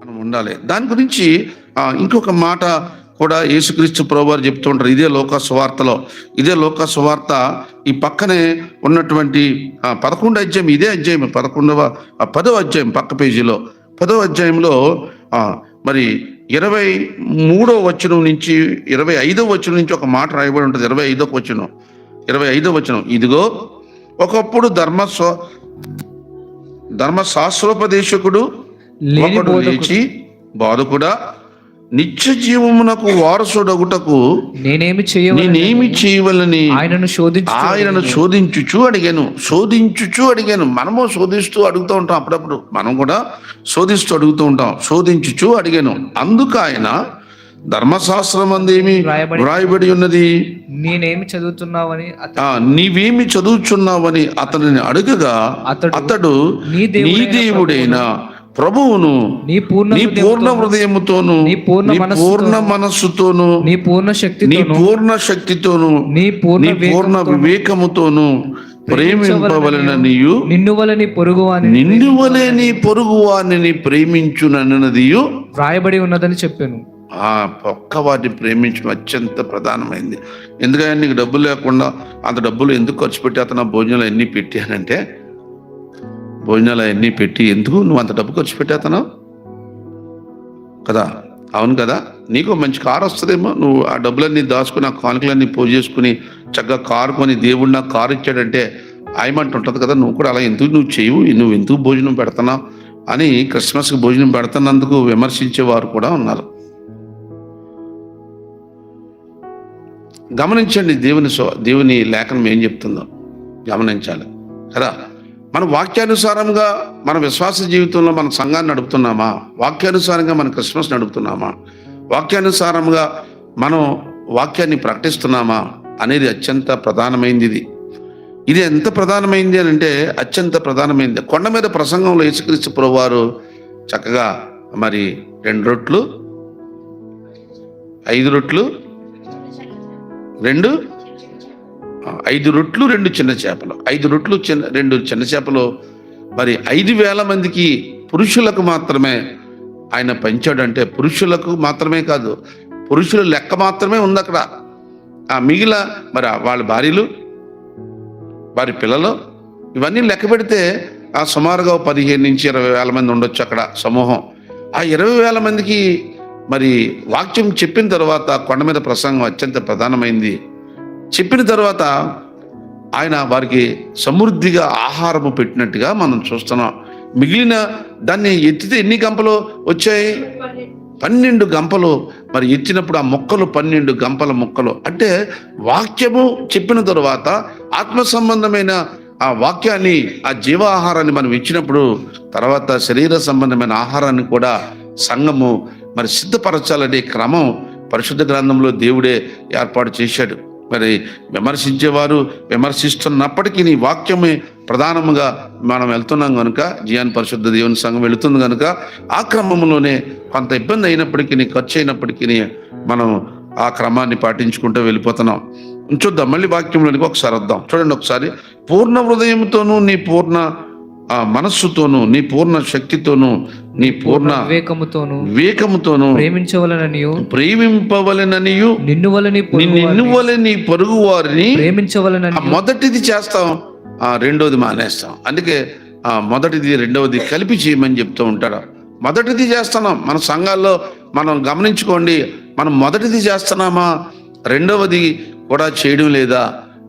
మనం ఉండాలి. దాని గురించి ఇంకొక మాట కూడా యేసుక్రీస్తు ప్రభువారు చెప్తూ ఉంటారు. ఇదే లోక సువార్తలో ఇదే లోక సువార్త ఈ పక్కనే ఉన్నటువంటి పదకొండు అధ్యాయం ఇదే అధ్యాయం పదకొండవ పదవ అధ్యాయం పక్క పేజీలో. పదవ అధ్యాయంలో మరి ఇరవై మూడో వచనం నుంచి ఇరవై ఐదో వచనం నుంచి ఒక మాట రాయబడి ఉంటుంది. ఇరవై ఐదో వచనం. ఇరవై ఐదో వచనం. ఇదిగో ఒకప్పుడు ధర్మ ధర్మశాస్త్రోపదేశకుడు ఒకడు. లేచి బాధకుడా నిత్య జీవమునకు వారసుడగుటకు నేనేమి చేయవలెను నేనేమి చేయవలని ఆయనను శోధించు ఆయనను శోధించుచు అడిగాను. శోధించుచు అడిగాను. మనము శోధిస్తూ అడుగుతూ ఉంటాం అప్పుడప్పుడు. మనం కూడా శోధిస్తూ అడుగుతూ ఉంటాం. శోధించుచు అడిగాను. అందుకు ఆయన ధర్మశాస్త్రం అందేమి వ్రాయబడి- ఉన్నది? నేనేమి చదువుతున్నావని నీవేమి చదువుచున్నావని అతనిని అడుగగా అతడు అతడు నీ దేవుడైన ప్రభువును నీ పూర్ణ నీ పూర్ణ హృదయముతోను నీ పూర్ణ నీ పూర్ణ మనస్సుతోను నీ పూర్ణ నీ శక్తితోను పూర్ణ శక్తితోను నీ పూర్ణ నీ పూర్ణ వివేకముతోను ప్రేమింపవలననియు నిన్ను వల్ల నీ పొరుగు అని నిన్ను వలె నీ పొరుగు వారిని ప్రేమించునన్నదియు. వ్రాయబడి ఉన్నదని చెప్పాను. ఆ పక్క వాటిని ప్రేమించడం అత్యంత ప్రధానమైంది. ఎందుకంటే నీకు డబ్బులు లేకుండా అంత డబ్బులు ఎందుకు ఖర్చు పెట్టి అతను భోజనాలు ఎన్ని పెట్టానంటే భోజనాలు అవన్నీ పెట్టి ఎందుకు నువ్వు అంత డబ్బు ఖర్చు పెట్టేస్తున్నావు కదా? అవును కదా? నీకు మంచి కారు వస్తుందేమో. నువ్వు ఆ డబ్బులన్నీ దాచుకుని ఆ కానుకలన్నీ పూజ చేసుకుని చక్కగా కారు కొని దేవుడు నాకు కారు ఇచ్చాడంటే ఆయమంట ఉంటుంది కదా? నువ్వు కూడా అలా ఎందుకు నువ్వు చేయవు? నువ్వు ఎందుకు భోజనం పెడుతున్నావు? అని క్రిస్మస్కి భోజనం పెడుతున్నందుకు విమర్శించేవారు కూడా ఉన్నారు. గమనించండి దేవుని సో దేవుని లేఖనం ఏం చెప్తుందో. గమనించాలి. కదా? మన వాక్యానుసారంగా మన విశ్వాస జీవితంలో మన సంఘాన్ని నడుపుతున్నామా? వాక్యానుసారంగా మన క్రిస్మస్ నడుపుతున్నామా? వాక్యానుసారంగా మనం వాక్యాన్ని ప్రకటిస్తున్నామా? అనేది అత్యంత ప్రధానమైంది ఇది. ఇది ఎంత ప్రధానమైంది అని అంటే అత్యంత ప్రధానమైంది. కొండ మీద ప్రసంగంలో యేసుక్రీస్తు ప్రభువారు చక్కగా మరి రెండు రొట్లు ఐదు రొట్లు రెండు ఐదు రొట్లు రెండు చిన్న చేపలు. ఐదు రొట్లు చిన్న రెండు చిన్న చేపలు. మరి ఐదు వేల మందికి పురుషులకు మాత్రమే ఆయన పెంచాడంటే పురుషులకు మాత్రమే కాదు పురుషుల లెక్క మాత్రమే ఉంది అక్కడ. ఆ మిగిల మరి వాళ్ళ భార్యలు వారి పిల్లలు ఇవన్నీ లెక్క పెడితే ఆ సుమారుగా పదిహేను నుంచి ఇరవై వేల మంది ఉండొచ్చు అక్కడ సమూహం. ఆ ఇరవై వేల మందికి మరి వాక్యం చెప్పిన తర్వాత కొండ మీద ప్రసంగం అత్యంత ప్రధానమైంది. చెప్పిన తర్వాత ఆయన వారికి సమృద్ధిగా ఆహారము పెట్టినట్టుగా మనం చూస్తున్నాం. మిగిలిన దాన్ని ఎత్తితే ఎన్ని గంపలు వచ్చాయి? పన్నెండు గంపలు. మరి ఎత్తినప్పుడు ఆ మొక్కలు పన్నెండు గంపల మొక్కలు. అంటే వాక్యము చెప్పిన తరువాత ఆత్మ సంబంధమైన ఆ వాక్యాన్ని ఆ జీవాహారాన్ని మనం ఇచ్చినప్పుడు తర్వాత శరీర సంబంధమైన ఆహారాన్ని కూడా సంఘము మరి సిద్ధపరచాలనే క్రమం పరిశుద్ధ గ్రంథంలో దేవుడే ఏర్పాటు చేశాడు. మరి విమర్శించేవారు విమర్శిస్తున్నప్పటికీ నీ వాక్యమే ప్రధానముగా మనం వెళ్తున్నాం కనుక జియాన్ పరిశుద్ధ దేవుని సంఘం వెళుతుంది కనుక ఆ క్రమంలోనే కొంత ఇబ్బంది అయినప్పటికీ ఖర్చు అయినప్పటికీ మనం ఆ క్రమాన్ని పాటించుకుంటూ వెళ్ళిపోతున్నాం. చూద్దాం మళ్ళీ వాక్యంలోనికి ఒకసారి వద్దాం. చూడండి ఒకసారి. పూర్ణ హృదయంతోనూ నీ పూర్ణ మనస్సుతోనూ నీ పూర్ణ శక్తితోనూ నీ పూర్ణ వివేకముతోను వివేకముతోనూ ప్రేమించవలననియు ప్రేమింపవలెననియు నిన్ను వల్ల నీ పొరుగు నిన్ను ఇన్నువలె నీ పొరుగు వారిని ప్రేమించవలనని మొదటిది చేస్తాం ఆ రెండోది మానేస్తాం. అందుకే ఆ మొదటిది రెండవది కలిపి చేయమని చెప్తూ ఉంటారు మొదటిది చేస్తున్నాం. మన సంఘాల్లో మనం గమనించుకోండి మనం మొదటిది చేస్తున్నామా రెండవది కూడా చేయడం లేదా?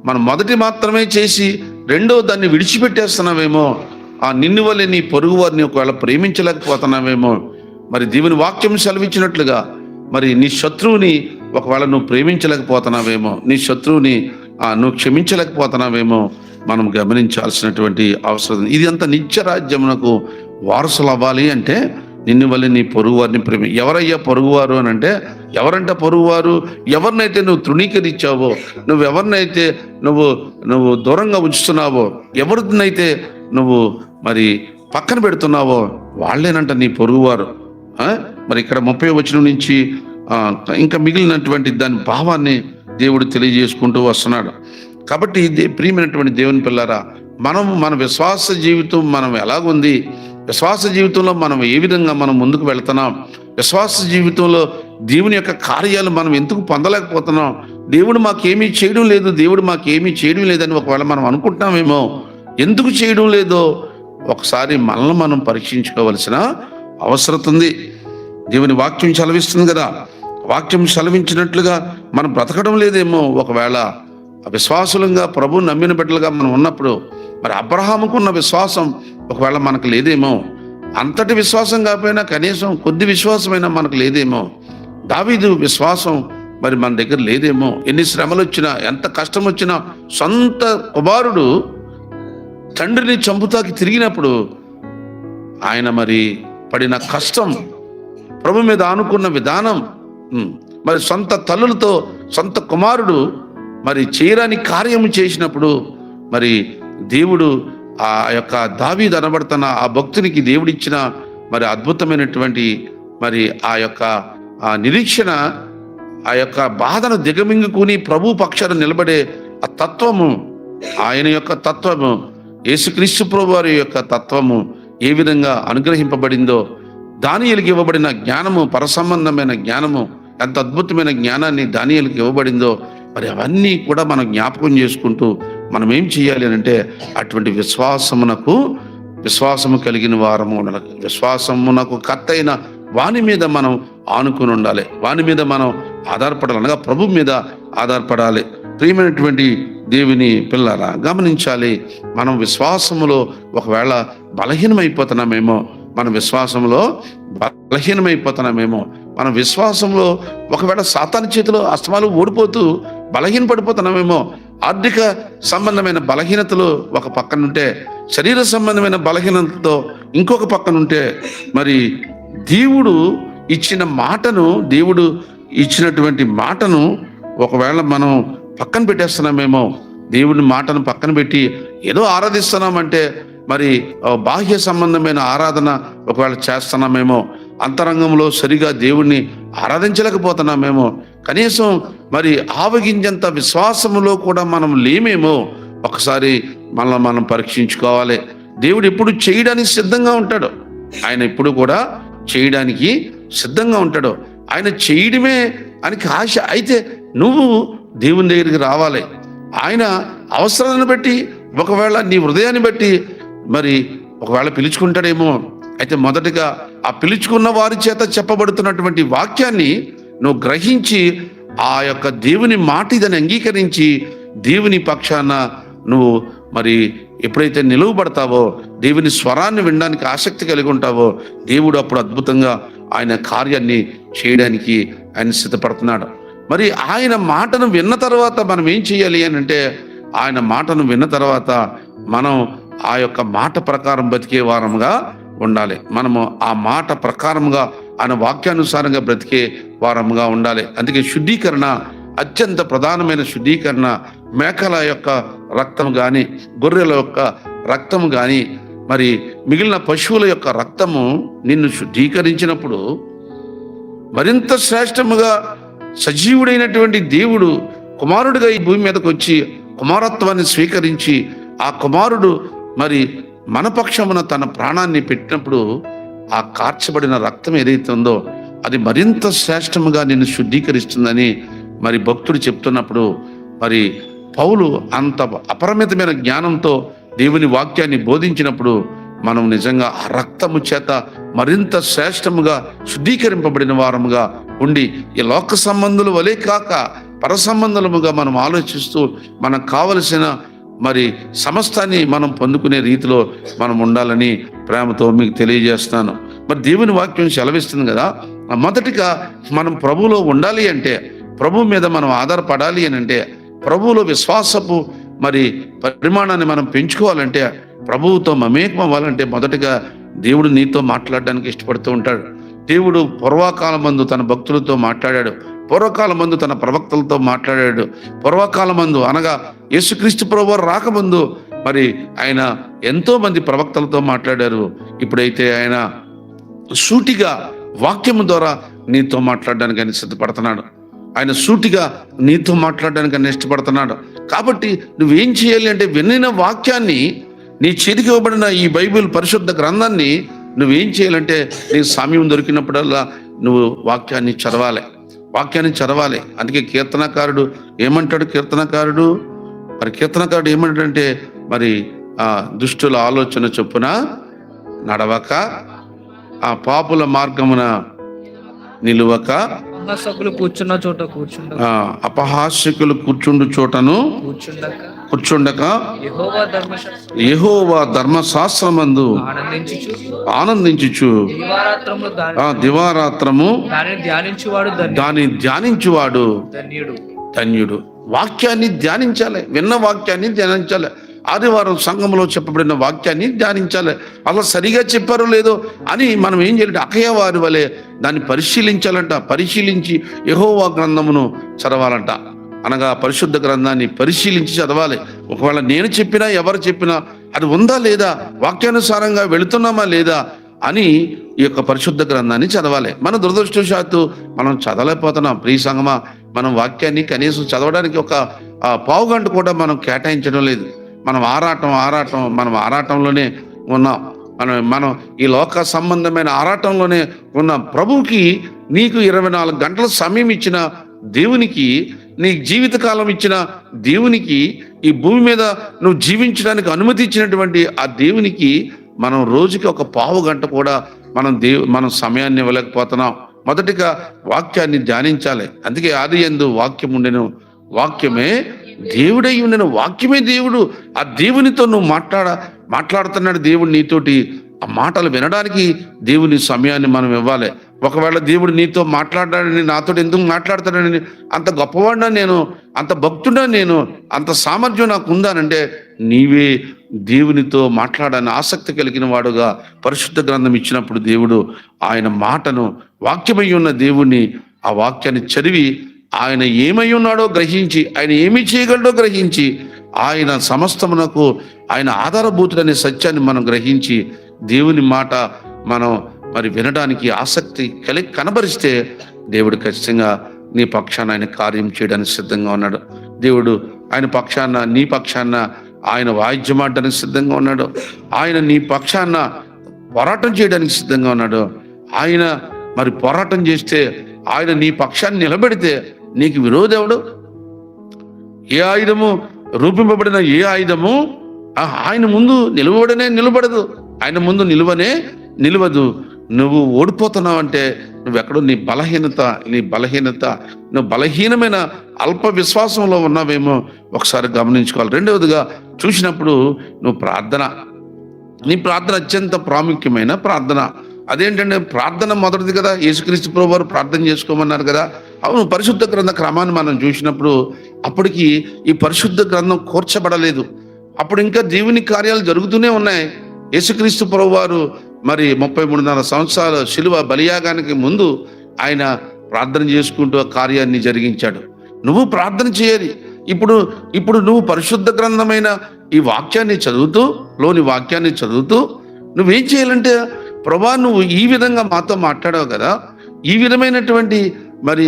మనం మొదటి మాత్రమే చేసి రెండవ దాన్ని విడిచిపెట్టేస్తున్నామేమో? ఆ నిన్ను వల్లే నీ పొరుగు వారిని ఒకవేళ ప్రేమించలేకపోతున్నావేమో మరి దేవుని వాక్యం సెలవిచ్చినట్లుగా మరి నీ శత్రువుని ఒకవేళ నువ్వు ప్రేమించలేకపోతున్నావేమో నీ శత్రువుని ఆ, నువ్వు క్షమించలేకపోతున్నావేమో మనం గమనించాల్సినటువంటి అవసరం. ఇది అంత నిత్య రాజ్యమునకు వారసులు అవ్వాలి అంటే నిన్ను వల్ల నీ పొరుగువారిని ప్రేమి ఎవరయ్యా పొరుగువారు అని అంటే ఎవరంట పొరుగువారు? ఎవరినైతే నువ్వు తృణీకరించావో నువ్వు ఎవరినైతే నువ్వు నువ్వు దూరంగా ఉంచుతున్నావో ఎవరినైతే నువ్వు మరి పక్కన పెడుతున్నావో వాళ్ళేనంట నీ పొరుగువారు. మరి ఇక్కడ ముప్పై వచ్చిన నుంచి ఇంకా మిగిలినటువంటి దాని భావాన్ని దేవుడు తెలియజేసుకుంటూ వస్తున్నాడు. కాబట్టి దే- ప్రియమైనటువంటి దేవుని పిల్లారా మనం మన విశ్వాస జీవితం మనం ఎలాగుంది? విశ్వాస జీవితంలో మనం ఏ విధంగా మనం ముందుకు వెళ్తున్నాం? విశ్వాస జీవితంలో దేవుని యొక్క కార్యాలు మనం ఎందుకు పొందలేకపోతున్నాం? దేవుడు మాకేమీ చేయడం లేదు దేవుడు మాకేమీ చేయడం లేదని ఒకవేళ మనం అనుకుంటున్నామేమో ఎందుకు చేయడం లేదో ఒకసారి మనల్ని మనం పరీక్షించుకోవలసిన అవసరం ఉంది. దేవుని వాక్యం చలవిస్తుంది కదా. వాక్యం చలవించినట్లుగా మనం బ్రతకడం లేదేమో. ఒకవేళ విశ్వాసులంగా ప్రభు నమ్మిన బిడ్డలుగా మనం ఉన్నప్పుడు మరి అబ్రహాముకు ఉన్న విశ్వాసం ఒకవేళ మనకు లేదేమో. అంతటి విశ్వాసం కాకపోయినా కనీసం కొద్ది విశ్వాసమైనా మనకు లేదేమో. దావీదు విశ్వాసం మరి మన దగ్గర లేదేమో. ఎన్ని శ్రమలు వచ్చినా ఎంత కష్టం వచ్చినా సొంత కుమారుడు తండ్రిని చంపుతాకి తిరిగినప్పుడు ఆయన మరి పడిన కష్టం ప్రభు మీద ఆనుకున్న విధానం మరి సొంత తల్లులతో సొంత కుమారుడు మరి చేయరాని కార్యము చేసినప్పుడు మరి దేవుడు ఆ యొక్క దావీదు అనబడుతున్న ఆ భక్తునికి దేవుడిచ్చిన మరి అద్భుతమైనటువంటి మరి ఆ యొక్క ఆ నిరీక్షణ ఆ యొక్క బాధను దిగమింగుకుని ప్రభు పక్షాన నిలబడే ఆ తత్వము ఆయన యొక్క తత్వము యేసుక్రీస్తు ప్రభు వారి యొక్క తత్వము ఏ విధంగా అనుగ్రహింపబడిందో దానియలకి ఇవ్వబడిన జ్ఞానము పరసంబంధమైన జ్ఞానము ఎంత అద్భుతమైన జ్ఞానాన్ని దానియలకి ఇవ్వబడిందో మరి అవన్నీ కూడా మనం జ్ఞాపకం చేసుకుంటూ మనం ఏం చేయాలి అని అంటే అటువంటి విశ్వాసమునకు విశ్వాసము కలిగిన వారము ఉండాలి విశ్వాసమునకు కత్తైన వాని మీద మనం ఆనుకుని ఉండాలి. వాని మీద మనం ఆధారపడాలి. అనగా ప్రభు మీద ఆధారపడాలి. ప్రియమైనటువంటి దేవుని పిల్లరా గమనించాలి. మనం విశ్వాసములో ఒకవేళ బలహీనమైపోతున్నామేమో మన విశ్వాసంలో బలహీనమైపోతున్నామేమో మన విశ్వాసంలో ఒకవేళ సాతాని చేతిలో అస్తమాలు ఓడిపోతూ బలహీన పడిపోతున్నామేమో ఆర్థిక సంబంధమైన బలహీనతలు ఒక పక్కనుంటే శరీర సంబంధమైన బలహీనతతో ఇంకొక పక్కనుంటే మరి దేవుడు ఇచ్చిన మాటను దేవుడు ఇచ్చినటువంటి మాటను ఒకవేళ మనం పక్కన పెట్టేస్తున్నామేమో. దేవుని మాటను పక్కన పెట్టి ఏదో ఆరాధిస్తున్నామంటే మరి బాహ్య సంబంధమైన ఆరాధన ఒకవేళ చేస్తున్నామేమో అంతరంగంలో సరిగా దేవుణ్ణి ఆరాధించలేకపోతున్నామేమో కనీసం మరి ఆవగింజంత విశ్వాసములో కూడా మనం లేమేమో ఒకసారి మనల్ని మనం పరీక్షించుకోవాలి. దేవుడు ఎప్పుడు చేయడానికి సిద్ధంగా ఉంటాడు. ఆయన ఎప్పుడు కూడా చేయడానికి సిద్ధంగా ఉంటాడు. ఆయన చేయడమే ఆయనకి ఆశ. అయితే నువ్వు దేవుని దగ్గరికి రావాలి. ఆయన అవసరాలను బట్టి ఒకవేళ నీ హృదయాన్ని బట్టి మరి ఒకవేళ పిలుచుకుంటాడేమో అయితే మొదటగా ఆ పిలుచుకున్న వారి చేత చెప్పబడుతున్నటువంటి వాక్యాన్ని నువ్వు గ్రహించి ఆ యొక్క దేవుని మాట ఇదని అంగీకరించి దేవుని పక్షాన నువ్వు మరి ఎప్పుడైతే నిలువబడతావో దేవుని స్వరాన్ని వినడానికి ఆసక్తి కలిగి ఉంటావో దేవుడు అప్పుడు అద్భుతంగా ఆయన కార్యాన్ని చేయడానికి ఆయన సిద్ధపడుతున్నాడు. మరి ఆయన మాటను విన్న తర్వాత మనం ఏం చేయాలి అని అంటే ఆయన మాటను విన్న తర్వాత మనం ఆ యొక్క మాట ప్రకారం బతికే వారముగా ఉండాలి. మనము ఆ మాట ప్రకారముగా ఆయన వాక్యానుసారంగా బ్రతికే వారముగా ఉండాలి. అందుకే శుద్ధీకరణ అత్యంత ప్రధానమైన శుద్ధీకరణ మేకల యొక్క రక్తం కానీ గొర్రెల యొక్క రక్తం కానీ మరి మిగిలిన పశువుల యొక్క రక్తము నిన్ను శుద్ధీకరించినప్పుడు మరింత శ్రేష్టముగా సజీవుడైనటువంటి దేవుడు కుమారుడిగా ఈ భూమి మీదకు వచ్చి కుమారత్వాన్ని స్వీకరించి ఆ కుమారుడు మరి మన పక్షమున తన ప్రాణాన్ని పెట్టినప్పుడు ఆ కార్చబడిన రక్తం ఏదైతే ఉందో అది మరింత శ్రేష్టముగా నిన్ను శుద్ధీకరిస్తుందని మరి భక్తుడు చెప్తున్నప్పుడు మరి పౌలు అంత అపరిమితమైన జ్ఞానంతో దేవుని వాక్యాన్ని బోధించినప్పుడు మనం నిజంగా ఆ రక్తము చేత మరింత శ్రేష్టముగా శుద్ధీకరింపబడిన వారముగా ఉండి ఈ లోక సంబంధులు వలె కాక పర సంబంధముగా మనం ఆలోచిస్తూ మనకు కావలసిన మరి సమస్తాన్ని మనం పొందుకునే రీతిలో మనం ఉండాలని ప్రేమతో మీకు తెలియజేస్తాను మరి దేవుని వాక్యం సెలవిస్తుంది కదా మొదటిగా మనం ప్రభువులో ఉండాలి అంటే ప్రభు మీద మనం ఆధారపడాలి అని అంటే ప్రభువులో విశ్వాసపు మరి పరిమాణాన్ని మనం పెంచుకోవాలంటే ప్రభువుతో మమేకం అవ్వాలంటే మొదటగా దేవుడు నీతో మాట్లాడడానికి ఇష్టపడుతూ ఉంటాడు. దేవుడు పూర్వకాల మందు తన భక్తులతో మాట్లాడాడు. పూర్వకాల మందు తన ప్రవక్తలతో మాట్లాడాడు. పూర్వకాలమందు అనగా యేసుక్రీస్తు ప్రభు రాకముందు మరి ఆయన ఎంతో మంది ప్రవక్తలతో మాట్లాడారు. ఇప్పుడైతే ఆయన సూటిగా వాక్యము ద్వారా నీతో మాట్లాడడానికి ఆయన సిద్ధపడుతున్నాడు. ఆయన సూటిగా నీతో మాట్లాడడానికి ఆయన ఇష్టపడుతున్నాడు. కాబట్టి నువ్వేం చేయాలి అంటే వినిన వాక్యాన్ని నీ చేతికి ఇవ్వబడిన ఈ బైబిల్ పరిశుద్ధ గ్రంథాన్ని నువ్వేం చేయాలంటే నీకు సమయం దొరికినప్పుడల్లా నువ్వు వాక్యాన్ని చదవాలి. వాక్యాన్ని చదవాలి. అందుకే కీర్తనకారుడు ఏమంటాడు కీర్తనకారుడు? మరి కీర్తనకారుడు ఏమంటాడంటే మరి ఆ దుష్టుల ఆలోచన చొప్పున నడవక ఆ పాపుల మార్గమున నిలువక కూర్చున్న చోట కూర్చుండ అపహాస్యకులు కూర్చుండు చోటను కూర్చుండక. కూర్చుండక యెహోవా ధర్మశాస్త్రం యెహోవా ధర్మశాస్త్రమందు ఆనందించుచు దివారాత్రము దానిని ధ్యానించువాడు ధన్యుడు. ధన్యుడు. వాక్యాన్ని ధ్యానించాలి విన్న వాక్యాన్ని ధ్యానించాలి. ఆదివారం సంఘంలో చెప్పబడిన వాక్యాన్ని ధ్యానించాలి. అలా సరిగా చెప్పారో లేదో అని మనం ఏం చేయాలంటే అకయ వారి వలె దాన్ని పరిశీలించాలంట. పరిశీలించి యెహోవా గ్రంథమును చదవాలంట. అనగా పరిశుద్ధ గ్రంథాన్ని పరిశీలించి చదవాలి. ఒకవేళ నేను చెప్పినా ఎవరు చెప్పినా అది ఉందా లేదా వాక్యానుసారంగా వెళుతున్నామా లేదా అని ఈ యొక్క పరిశుద్ధ గ్రంథాన్ని చదవాలి. మన దురదృష్టవశాత్తు మనం చదవలేకపోతున్నాం. ప్రియ సంగమా మనం వాక్యాన్ని కనీసం చదవడానికి ఒక పావు గంట కూడా మనం కేటాయించడం లేదు. మనం ఆరాటం ఆరాటం మనం ఆరాటంలోనే ఉన్నాం. మనం మనం ఈ లోక సంబంధమైన ఆరాటంలోనే ఉన్నాం. ప్రభువుకి నీకు ఇరవై నాలుగు గంటల సమయం ఇచ్చిన దేవునికి నీ జీవితకాలం ఇచ్చిన దేవునికి ఈ భూమి మీద నువ్వు జీవించడానికి అనుమతి ఇచ్చినటువంటి ఆ దేవునికి మనం రోజుకి ఒక పావు గంట కూడా మనం దేవు మనం సమయాన్ని ఇవ్వలేకపోతున్నాం. మొదటిగా వాక్యాన్ని ధ్యానించాలి. అందుకే ఆది ఎందు వాక్యం ఉండెను. వాక్యమే దేవుడై ఉండెను. వాక్యమే దేవుడు. ఆ దేవునితో నువ్వు మాట్లాడ మాట్లాడుతున్నాడు దేవుడు నీతోటి. ఆ మాటలు వినడానికి దేవుని సమయాన్ని మనం ఇవ్వాలి. ఒకవేళ దేవుడు నీతో మాట్లాడాడని నాతో ఎందుకు మాట్లాడతాడని అంత గొప్పవాడినా నేను అంత భక్తుడా నేను అంత సామర్థ్యం నాకు ఉందానంటే నీవే దేవునితో మాట్లాడని ఆసక్తి కలిగిన వాడుగా పరిశుద్ధ గ్రంథం ఇచ్చినప్పుడు దేవుడు ఆయన మాటను వాక్యమై ఉన్న దేవుణ్ణి ఆ వాక్యాన్ని చదివి ఆయన ఏమై ఉన్నాడో గ్రహించి ఆయన ఏమి చేయగలడో గ్రహించి ఆయన సమస్తమునకు ఆయన ఆధారభూతుడనే సత్యాన్ని మనం గ్రహించి దేవుని మాట మనం మరి వినడానికి ఆసక్తి కలి కనబరిస్తే దేవుడు ఖచ్చితంగా నీ పక్షాన ఆయన కార్యం చేయడానికి సిద్ధంగా ఉన్నాడు. దేవుడు ఆయన పక్షాన నీ పక్షాన ఆయన వాయిద్యమాడడానికి సిద్ధంగా ఉన్నాడు. ఆయన నీ పక్షాన పోరాటం చేయడానికి సిద్ధంగా ఉన్నాడు. ఆయన మరి పోరాటం చేస్తే ఆయన నీ పక్షాన్ని నిలబెడితే నీకు విరోధెవడు ఏ ఆయుధము రూపింపబడిన ఏ ఆయుధము? ఆయన ముందు నిలవడనే నిలబడదు. ఆయన ముందు నిలువనే నిలవదు. నువ్వు ఓడిపోతున్నావు అంటే నువ్వెక్కడో నీ బలహీనత నీ బలహీనత నువ్వు బలహీనమైన అల్ప విశ్వాసంలో ఉన్నావేమో ఒకసారి గమనించుకోవాలి. రెండవదిగా చూసినప్పుడు నువ్వు ప్రార్థన. నీ ప్రార్థన అత్యంత ప్రాముఖ్యమైన ప్రార్థన. అదేంటంటే ప్రార్థన మొదటిది కదా యేసుక్రీస్తు ప్రభు వారు ప్రార్థన చేసుకోమన్నారు కదా. అవును పరిశుద్ధ గ్రంథ క్రమాన్ని మనం చూసినప్పుడు అప్పటికి ఈ పరిశుద్ధ గ్రంథం కూర్చబడలేదు. అప్పుడు ఇంకా దేవుని కార్యాలు జరుగుతూనే ఉన్నాయి. యేసుక్రీస్తు ప్రభు వారు మరి ముప్పై మూడున్నర సంవత్సరాల శిలువ బలియాగానికి ముందు ఆయన ప్రార్థన చేసుకుంటూ ఆ కార్యాన్ని జరిగించాడు. నువ్వు ప్రార్థన చేయాలి. ఇప్పుడు ఇప్పుడు నువ్వు పరిశుద్ధ గ్రంథమైన ఈ వాక్యాన్ని చదువుతూ లోని వాక్యాన్ని చదువుతూ నువ్వేం చేయాలంటే ప్రభా నువ్వు ఈ విధంగా మాతో మాట్లాడావు కదా. ఈ విధమైనటువంటి మరి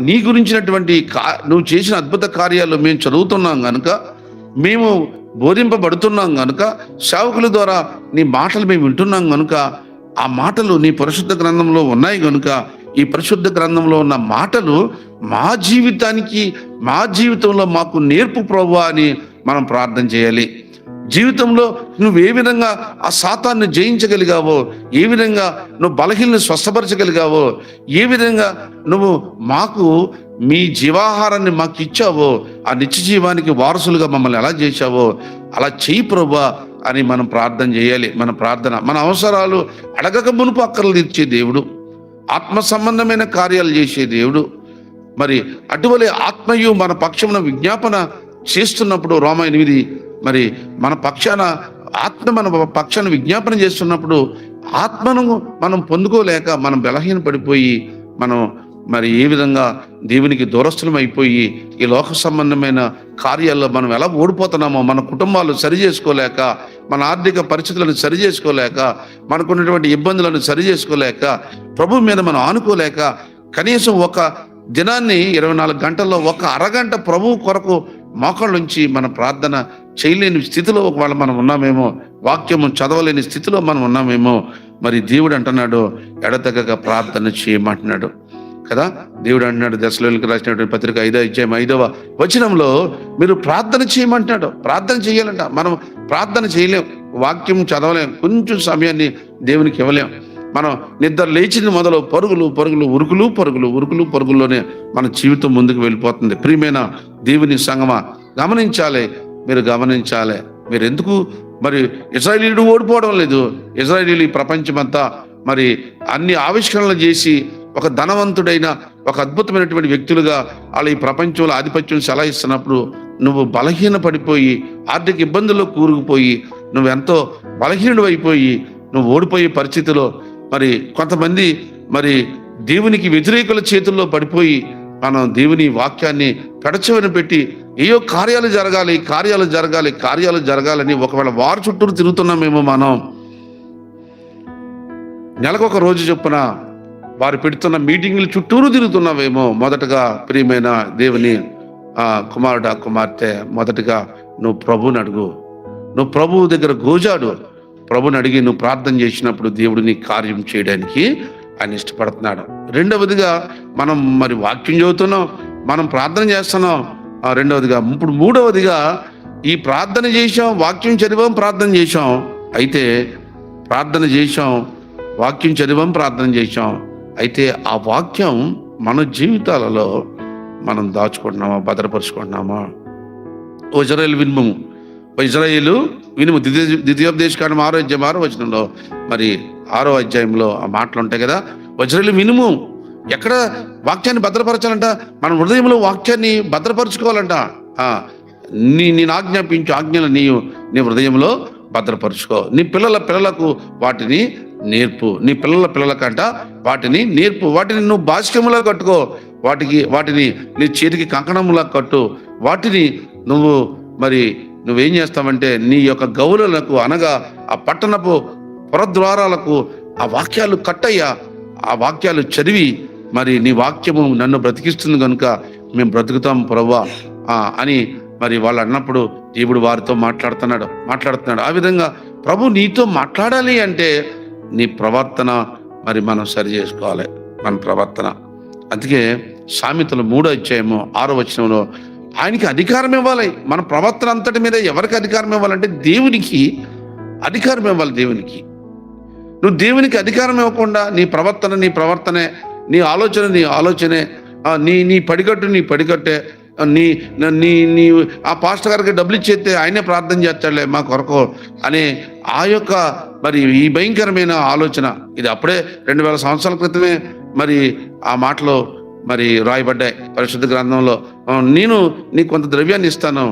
నీ గురించినటువంటి కా నువ్వు చేసిన అద్భుత కార్యాలు మేము చదువుతున్నాం కనుక మేము బోధింపబడుతున్నాం కనుక సేవకుల ద్వారా నీ మాటలు మేము వింటున్నాం కనుక ఆ మాటలు నీ పరిశుద్ధ గ్రంథంలో ఉన్నాయి కనుక ఈ పరిశుద్ధ గ్రంథంలో ఉన్న మాటలు మా జీవితానికి మా జీవితంలో మాకు నేర్పు ప్రభు అని మనం ప్రార్థన చేయాలి. జీవితంలో నువ్వు ఏ విధంగా ఆ శాతాన్ని జయించగలిగావో ఏ విధంగా నువ్వు బలహీనని స్వస్థపరచగలిగావో ఏ విధంగా నువ్వు మాకు మీ జీవాహారాన్ని మాకు ఇచ్చావో ఆ నిత్య జీవానికి వారసులుగా మమ్మల్ని ఎలా చేశావో అలా చేయి ప్రభా అని మనం ప్రార్థన చేయాలి. మన ప్రార్థన మన అవసరాలు అడగక మునుపు అక్కర్లు ఇచ్చే దేవుడు ఆత్మ సంబంధమైన కార్యాలు చేసే దేవుడు. మరి అటువలే ఆత్మయు మన పక్షమున విజ్ఞాపన చేస్తున్నప్పుడు రోమ ఎనిమిది మరి మన పక్షాన ఆత్మ మన పక్షాన్ని విజ్ఞాపన చేస్తున్నప్పుడు ఆత్మను మనం పొందుకోలేక మనం బలహీన పడిపోయి మనం మరి ఏ విధంగా దేవునికి దూరస్థులం అయిపోయి ఈ లోక సంబంధమైన కార్యాల్లో మనం ఎలా ఓడిపోతున్నామో మన కుటుంబాలు సరి చేసుకోలేక మన ఆర్థిక పరిస్థితులను సరి చేసుకోలేక మనకున్నటువంటి ఇబ్బందులను సరి చేసుకోలేక ప్రభు మీద మనం ఆనుకోలేక కనీసం ఒక దినాన్ని ఇరవై నాలుగు గంటల్లో ఒక అరగంట ప్రభు కొరకు మోకాళ్ళ నుంచి మన ప్రార్థన చేయలేని స్థితిలో ఒకవేళ మనం ఉన్నామేమో వాక్యము చదవలేని స్థితిలో మనం ఉన్నామేమో మరి దేవుడు అంటున్నాడు ఎడతెగక ప్రార్థన చేయమంటున్నాడు. కదా? దేవుడు అంటున్నాడు దశలోకి రాసినటువంటి పత్రిక ఐదో అధ్యాయం ఐదవ వచనంలో మీరు ప్రార్థన చేయమంటున్నాడు. ప్రార్థన చేయాలంట. మనం ప్రార్థన చేయలేం వాక్యం చదవలేం కొంచెం సమయాన్ని దేవునికి ఇవ్వలేం. మనం నిద్ర లేచిన మొదలు పరుగులు పరుగులు ఉరుకులు పరుగులు ఉరుకులు పరుగుల్లోనే మన జీవితం ముందుకు వెళ్ళిపోతుంది. ప్రియమైన దేవుని సంగమా గమనించాలి మీరు గమనించాలి. మీరు ఎందుకు మరి ఇజ్రాయేలీడు ఓడిపోవడం లేదు. ఇజ్రాయేలీలు ఈ ప్రపంచమంతా మరి అన్ని ఆవిష్కరణలు చేసి ఒక ధనవంతుడైన ఒక అద్భుతమైనటువంటి వ్యక్తులుగా వాళ్ళ ఈ ప్రపంచంలో ఆధిపత్యం చెలాయిస్తున్నప్పుడు నువ్వు బలహీన పడిపోయి ఆర్థిక ఇబ్బందుల్లో కూరుకుపోయి నువ్వు ఎంతో బలహీనుడు అయిపోయి నువ్వు ఓడిపోయే పరిస్థితిలో మరి కొంతమంది మరి దేవునికి వ్యతిరేకుల చేతుల్లో పడిపోయి మనం దేవుని వాక్యాన్ని పెడచవని పెట్టి ఏయో కార్యాలు జరగాలి కార్యాలు జరగాలి కార్యాలు జరగాలని ఒకవేళ వారు చుట్టూరు తిరుగుతున్నామేమో మనం. నెలకొక రోజు చొప్పున వారు పెడుతున్న మీటింగ్లు చుట్టూరు తిరుగుతున్నావేమో మొదటగా ప్రియమైన దేవుని. ఆ కుమార్తె మొదటగా నువ్వు ప్రభుని అడుగు. నువ్వు ప్రభువు దగ్గర గోజాడు. ప్రభుని అడిగి నువ్వు ప్రార్థన చేసినప్పుడు దేవుడు నీ కార్యం చేయడానికి ఆయన ఇష్టపడుతున్నాడు. రెండవదిగా మనం మరి వాక్యం చదువుతున్నాం మనం ప్రార్థన చేస్తున్నాం. రెండవదిగా ఇప్పుడు మూడవదిగా ఈ ప్రార్థన చేసాం వాక్యం చదివాం ప్రార్థన చేసాం అయితే ప్రార్థన చేసాం వాక్యం చదివాం ప్రార్థన చేసాం అయితే ఆ వాక్యం మన జీవితాలలో మనం దాచుకుంటున్నామా భద్రపరుచుకుంటున్నామా? ఓ ఇజ్రాయేల్ వినుము. ఓ ఇజ్రాయేలు వినుము. ద్వితీయ ద్వితీయోపదేశ ఆరో అధ్యాయం ఆరో వచనంలో మరి ఆరో అధ్యాయంలో ఆ మాటలు ఉంటాయి కదా. వజ్రాలు వినుము. ఎక్కడ వాక్యాన్ని భద్రపరచాలంట? మన హృదయంలో వాక్యాన్ని భద్రపరచుకోవాలంట. నీ నేను ఆజ్ఞాపించు ఆజ్ఞలు నీ నీ హృదయంలో భద్రపరుచుకో. నీ పిల్లల పిల్లలకు వాటిని నేర్పు. నీ పిల్లల పిల్లలకంట వాటిని నేర్పు. వాటిని నువ్వు బాష్కములా కట్టుకో. వాటికి వాటిని నీ చేతికి కంకణములా కట్టు. వాటిని నువ్వు మరి నువ్వేం చేస్తావంటే నీ యొక్క గౌరవులకు అనగా ఆ పట్టణపు పురద్వారాలకు ఆ వాక్యాలు కట్టయ్యా. ఆ వాక్యాలు చదివి మరి నీ వాక్యము నన్ను బ్రతికిస్తుంది కనుక మేము బ్రతుకుతాం ప్రవ్వా. అని మరి వాళ్ళు అన్నప్పుడు దేవుడు వారితో మాట్లాడుతున్నాడు మాట్లాడుతున్నాడు. ఆ విధంగా ప్రభు నీతో మాట్లాడాలి అంటే నీ ప్రవర్తన మరి మనం సరి చేసుకోవాలి. మన ప్రవర్తన. అందుకే సామెతలు మూడో అధ్యాయము ఆరో వచనంలో ఆయనకి అధికారం ఇవ్వాలి. మన ప్రవర్తన అంతటి మీద ఎవరికి అధికారం ఇవ్వాలంటే దేవునికి అధికారం ఇవ్వాలి దేవునికి. నువ్వు దేవునికి అధికారం ఇవ్వకుండా నీ ప్రవర్తన నీ ప్రవర్తనే నీ ఆలోచన నీ ఆలోచనే నీ నీ పడికట్టు నీ పడికట్టే నీ నీ నీ ఆ పాస్టర్ గారికి డబ్బులు ఇచ్చేస్తే ఆయనే ప్రార్థన చేస్తాడులే మా కొరకు అనే ఆ యొక్క మరి ఈ భయంకరమైన ఆలోచన. ఇది అప్పుడే రెండు వేల సంవత్సరాల క్రితమే మరి ఆ మాటలో మరి రాయబడ్డాయి పరిశుద్ధ గ్రంథంలో. నేను నీకు కొంత ద్రవ్యాన్ని ఇస్తాను.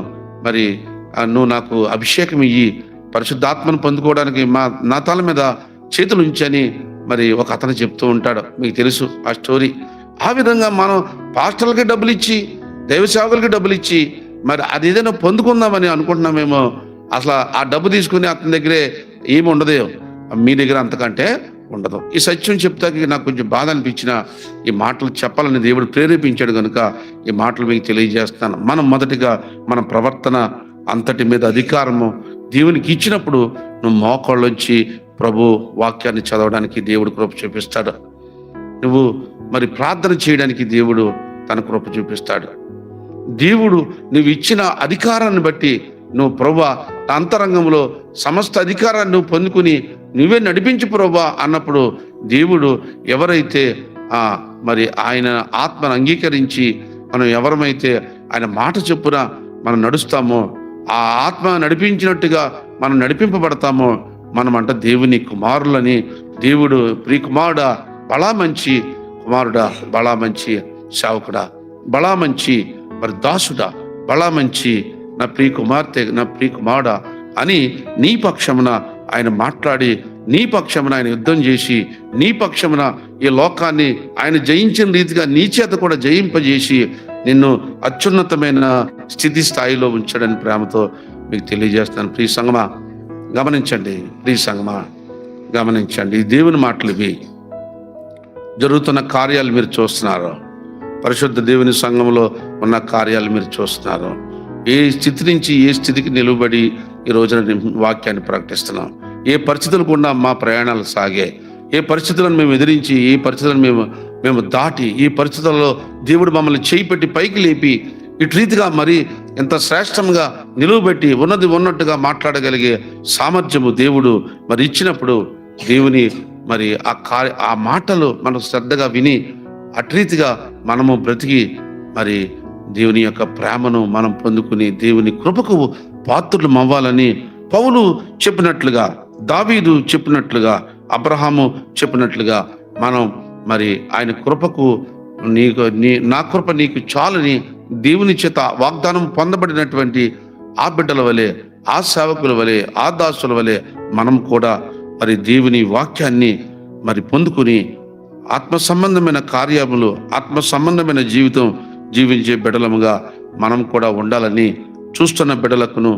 మరి నువ్వు నాకు అభిషేకం ఇయ్యి పరిశుద్ధాత్మను పొందుకోవడానికి మా నా తల మీద చేతులు ఉంచని మరి ఒక అతను చెప్తూ ఉంటాడు. మీకు తెలుసు ఆ స్టోరీ. ఆ విధంగా మనం పాస్టర్లకి డబ్బులు ఇచ్చి దైవ సేవకులకి డబ్బులు ఇచ్చి మరి అది ఏదైనా పొందుకుందామని అనుకుంటున్నామేమో అసలు ఆ డబ్బు తీసుకుని అతని దగ్గరే ఏమి ఉండదు. మీ దగ్గర అంతకంటే ఉండదు. ఈ సత్యం చెప్తాకి నాకు కొంచెం బాధ అనిపించిన ఈ మాటలు చెప్పాలని దేవుడు ప్రేరేపించాడు కనుక ఈ మాటలు మీకు తెలియజేస్తాను. మనం మొదటిగా మన ప్రవర్తన అంతటి మీద అధికారము దేవునికి ఇచ్చినప్పుడు నువ్వు మోకాళ్ళొచ్చి ప్రభు వాక్యాన్ని చదవడానికి దేవుడు కృప చూపిస్తాడు. నువ్వు మరి ప్రార్థన చేయడానికి దేవుడు తన కృప చూపిస్తాడు. దేవుడు నువ్వు ఇచ్చిన అధికారాన్ని బట్టి నువ్వు ప్రభా అంతరంగంలో సమస్త అధికారాన్ని నువ్వు పొందుకుని నువ్వే నడిపించు ప్రభా అన్నప్పుడు దేవుడు ఎవరైతే ఆ మరి ఆయన ఆత్మను అంగీకరించి మనం ఎవరమైతే ఆయన మాట చెప్పున మనం నడుస్తామో ఆ ఆత్మ నడిపించినట్టుగా మనం నడిపింపబడతామో మనమంట దేవుని కుమారులని దేవుడు ప్రియ కుమారుడా బలా మంచి కుమారుడా బలా మంచి సేవకుడా బలా మంచి మరి దాసుడా బలా మంచి నా ప్రియ కుమార్తె నా ప్రియ కుమారుడా అని నీ పక్షమున ఆయన మాట్లాడి నీ పక్షమున ఆయన యుద్ధం చేసి నీ పక్షమున ఈ లోకాన్ని ఆయన జయించిన రీతిగా నీ చేత కూడా జయింపజేసి నిన్ను అత్యున్నతమైన స్థితి స్థాయిలో ఉంచాడని ప్రేమతో మీకు తెలియజేస్తాను ప్రియ సంగమా గమనించండి ప్రియ సంగమా గమనించండి. ఈ దేవుని మాటలు ఇవి. జరుగుతున్న కార్యాలు మీరు చూస్తున్నారు. పరిశుద్ధ దేవుని సంఘంలో ఉన్న కార్యాలు మీరు చూస్తున్నారు. ఏ స్థితి నుంచి ఏ స్థితికి నిలబడి ఈ రోజున వాక్యాన్ని ప్రకటిస్తున్నాం? ఏ పరిస్థితులు కూడా మా ప్రయాణాలు సాగే. ఏ పరిస్థితులను మేము ఎదిరించి ఏ పరిస్థితులను మేము మేము దాటి ఈ పరిస్థితుల్లో దేవుడు మమ్మల్ని చేయి పెట్టి పైకి లేపి ఇటు రీతిగా మరి ఎంత శ్రేష్టంగా నిలువబెట్టి ఉన్నది ఉన్నట్టుగా మాట్లాడగలిగే సామర్థ్యము దేవుడు మరి ఇచ్చినప్పుడు దేవుని మరి ఆ కార్య ఆ మాటలు మనం శ్రద్ధగా విని అట్రీతిగా మనము బ్రతికి మరి దేవుని యొక్క ప్రేమను మనం పొందుకుని దేవుని కృపకు పాత్రలు అవ్వాలని పౌలు చెప్పినట్లుగా దావీదు చెప్పినట్లుగా అబ్రహాము చెప్పినట్లుగా మనం మరి ఆయన కృపకు నీకు నీ నా కృప నీకు చాలని దేవుని చేత వాగ్దానం పొందబడినటువంటి ఆ బిడ్డల వలె ఆ సేవకుల వలె ఆ దాసుల వలె మనం కూడా మరి దేవుని వాక్యాన్ని మరి పొందుకుని ఆత్మ సంబంధమైన కార్యములు ఆత్మ సంబంధమైన జీవితం జీవించే బిడలముగా మనం కూడా ఉండాలని చూస్తున్న బిడ్డలకును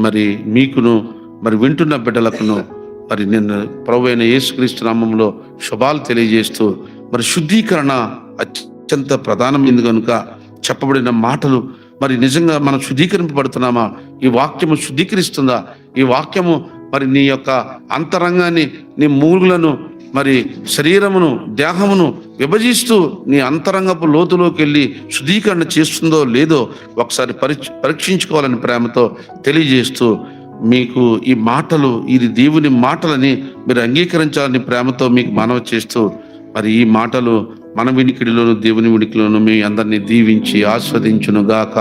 మరి మీకును మరి వింటున్న బిడ్డలకును మరి నిన్న ప్రభు అయిన యేసుక్రీస్తు నామంలో శుభాలు తెలియజేస్తూ మరి శుద్ధీకరణ అత్యంత ప్రధానమైంది కనుక చెప్పబడిన మాటలు మరి నిజంగా మనం శుద్ధీకరింపబడుతున్నామా? ఈ వాక్యము శుద్ధీకరిస్తుందా? ఈ వాక్యము మరి నీ యొక్క అంతరంగాన్ని నీ మూగులను మరి శరీరమును దేహమును విభజిస్తూ నీ అంతరంగపు లోతులోకి వెళ్ళి శుద్ధీకరణ చేస్తుందో లేదో ఒకసారి పరీక్ష పరీక్షించుకోవాలని ప్రేమతో తెలియజేస్తూ మీకు ఈ మాటలు ఇది దేవుని మాటలని మీరు అంగీకరించాలని ప్రేమతో మీకు మనవ చేస్తూ మరి ఈ మాటలు మన వినికిడిలోను దేవుని వినికిలోను మీ అందరినీ దీవించి ఆస్వాదించును గాక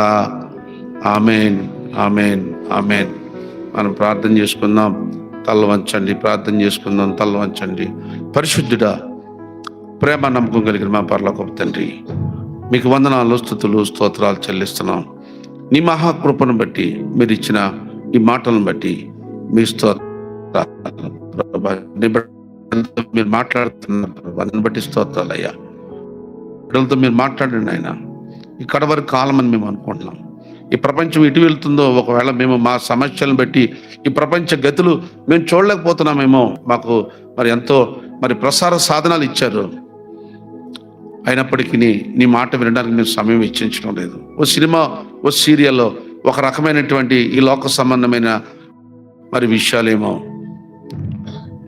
ఆమెన్. ఆమెన్. ఆమెన్. మనం ప్రార్థన చేసుకుందాం. తల్ల వంచండి ప్రార్థన చేసుకుందాం తల్ల వంచండి. పరిశుద్ధుడా ప్రేమ నమ్మకం కలిగిన మా పరలోకపు తండ్రి మీకు వందనాలు స్థుతులు స్తోత్రాలు చెల్లిస్తున్నాం. నీ మహాకృపను బట్టి మీరు ఇచ్చిన ఈ మాటలను బట్టి మీ స్తోత్రాలు మీరు మాట్లాడుతున్నారు వందని దాన్ని బట్టి స్తోత్రాలు అయ్యా. బిడ్డలతో మీరు మాట్లాడండి ఆయన ఇక్కడ వరకు కాలం అని మేము అనుకుంటున్నాం. ఈ ప్రపంచం ఇటు వెళ్తుందో ఒకవేళ మేము మా సమస్యలను బట్టి ఈ ప్రపంచ గతులు మేము చూడలేకపోతున్నామేమో మాకు మరి ఎంతో మరి ప్రసార సాధనాలు ఇచ్చారు. అయినప్పటికీ నీ మాట వినడానికి మేము సమయం ఇచ్చించడం లేదు. ఓ సినిమా ఓ సీరియల్లో ఒక రకమైనటువంటి ఈ లోక సంబంధమైన మరి విషయాలేమో.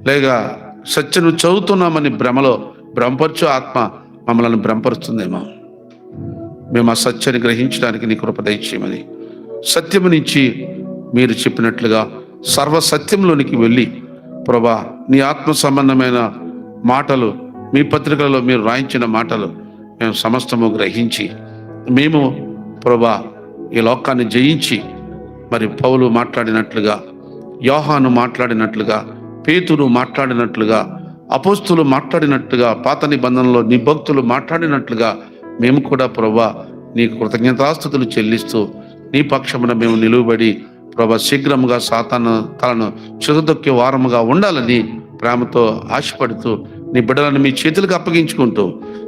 లేక సత్యను చదువుతున్నామని భ్రమలో భ్రమపరచు ఆత్మ మమ్మల్ని భ్రమపరుస్తుందేమో. మేము ఆ సత్యాన్ని గ్రహించడానికి నీ కృప దయచేయమని. సత్యము నుంచి మీరు చెప్పినట్లుగా సర్వ సత్యంలోనికి వెళ్ళి ప్రభా నీ ఆత్మ సంబంధమైన మాటలు మీ పత్రికలలో మీరు రాయించిన మాటలు మేము సమస్తము గ్రహించి మేము ప్రభా ఈ లోకాన్ని జయించి మరి పౌలు మాట్లాడినట్లుగా యోహాను మాట్లాడినట్లుగా పేతురు మాట్లాడినట్లుగా అపోస్తులు మాట్లాడినట్లుగా పాత నిబంధనలో నీ భక్తులు మాట్లాడినట్లుగా మేము కూడా ప్రభా నీకు కృతజ్ఞతాస్థుతులు చెల్లిస్తూ నీ పక్షమున మేము నిలువబడి ప్రభా శీఘ్రముగా సాతాను తలను చిరుదొక్కే వారముగా ఉండాలని ప్రేమతో ఆశపడుతూ నీ బిడ్డలను మీ చేతులకు అప్పగించుకుంటూ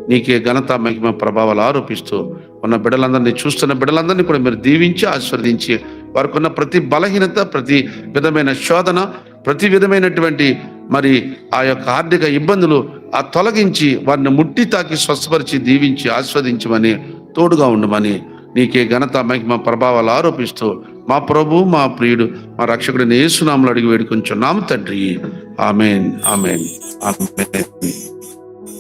నీకే ఘనత మహిమ ప్రభావాలు ఆరోపిస్తూ ఉన్న బిడ్డలందరినీ చూస్తున్న బిడ్డలందరినీ కూడా మీరు దీవించి ఆశీర్వదించి వారికి ఉన్న ప్రతి బలహీనత ప్రతి విధమైన శోధన ప్రతి విధమైనటువంటి మరి ఆ యొక్క ఆర్థిక ఇబ్బందులు ఆ తొలగించి వారిని ముట్టి తాకి స్వస్థపరిచి దీవించి ఆస్వాదించమని తోడుగా ఉండమని నీకే ఘనత మహిమ ప్రభావాలు ఆరోపిస్తూ మా ప్రభు మా ప్రియుడు మా రక్షకుడిని యేసునాములు అడిగి వేడుకొంచున్నాము తండ్రి. Amen amen amen.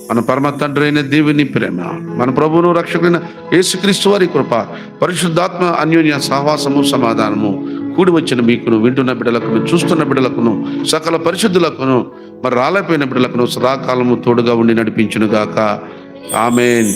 మన పరమ తండ్రి అయిన దేవుని ప్రేమ మన ప్రభువును రక్షకుడైన యేసుక్రీస్తు వారి కృప పరిశుద్ధాత్మ అన్యోన్య సహవాసము సమాధానము కూడి వచ్చిన మీకును వింటున్న బిడ్డలకును చూస్తున్న బిడ్డలకును సకల పరిశుద్ధులకును మరి రాలేపోయిన బిడ్డలకును సదాకాలము తోడుగా ఉండి నడిపించును గాక ఆమెన్.